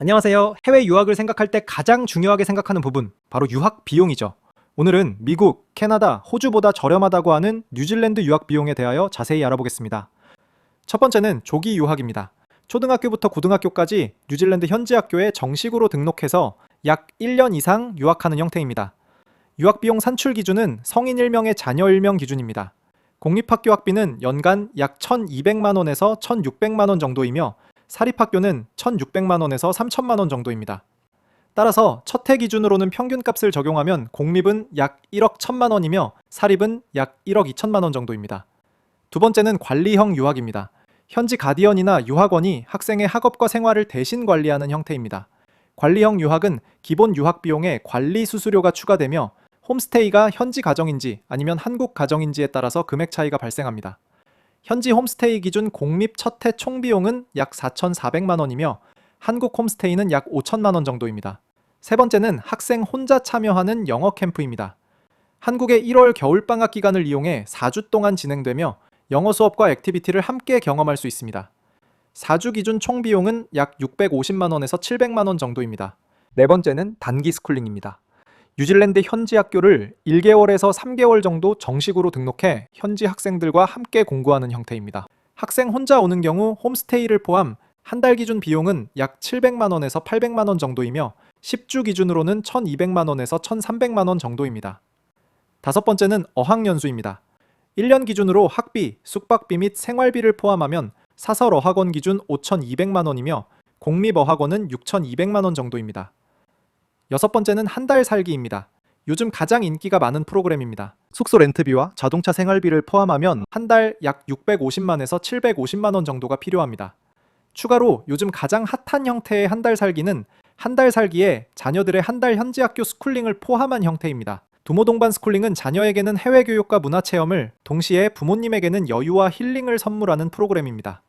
안녕하세요. 해외 유학을 생각할 때 가장 중요하게 생각하는 부분, 바로 유학 비용이죠. 오늘은 미국, 캐나다, 호주보다 저렴하다고 하는 뉴질랜드 유학 비용에 대하여 자세히 알아보겠습니다. 첫 번째는 조기 유학입니다. 초등학교부터 고등학교까지 뉴질랜드 현지 학교에 정식으로 등록해서 약 1년 이상 유학하는 형태입니다. 유학 비용 산출 기준은 성인 1명의 자녀 1명 기준입니다. 공립학교 학비는 연간 약 1,200만 원에서 1,600만 원 정도이며 사립학교는 1,600만 원에서 3천만 원 정도입니다. 따라서 첫 해 기준으로는 평균값을 적용하면 공립은 약 1억 1천만 원이며 사립은 약 1억 2천만 원 정도입니다. 두 번째는 관리형 유학입니다. 현지 가디언이나 유학원이 학생의 학업과 생활을 대신 관리하는 형태입니다. 관리형 유학은 기본 유학 비용에 관리 수수료가 추가되며 홈스테이가 현지 가정인지 아니면 한국 가정인지에 따라서 금액 차이가 발생합니다. 현지 홈스테이 기준 공립 첫 해 총 비용은 약 4,400만 원이며 한국 홈스테이는 약 5천만 원 정도입니다. 세 번째는 학생 혼자 참여하는 영어 캠프입니다. 한국의 1월 겨울방학 기간을 이용해 4주 동안 진행되며 영어 수업과 액티비티를 함께 경험할 수 있습니다. 4주 기준 총 비용은 약 650만 원에서 700만 원 정도입니다. 네 번째는 단기 스쿨링입니다. 뉴질랜드 현지 학교를 1개월에서 3개월 정도 정식으로 등록해 현지 학생들과 함께 공부하는 형태입니다. 학생 혼자 오는 경우 홈스테이를 포함 한 달 기준 비용은 약 700만 원에서 800만 원 정도이며 10주 기준으로는 1,200만 원에서 1,300만 원 정도입니다. 다섯 번째는 어학연수입니다. 1년 기준으로 학비, 숙박비 및 생활비를 포함하면 사설 어학원 기준 5,200만 원이며 공립 어학원은 6,200만 원 정도입니다. 여섯 번째는 한 달 살기입니다. 요즘 가장 인기가 많은 프로그램입니다. 숙소 렌트비와 자동차 생활비를 포함하면 한 달 약 650만에서 750만 원 정도가 필요합니다. 추가로 요즘 가장 핫한 형태의 한 달 살기는 한 달 살기에 자녀들의 한 달 현지 학교 스쿨링을 포함한 형태입니다. 두모 동반 스쿨링은 자녀에게는 해외 교육과 문화 체험을 동시에 부모님에게는 여유와 힐링을 선물하는 프로그램입니다.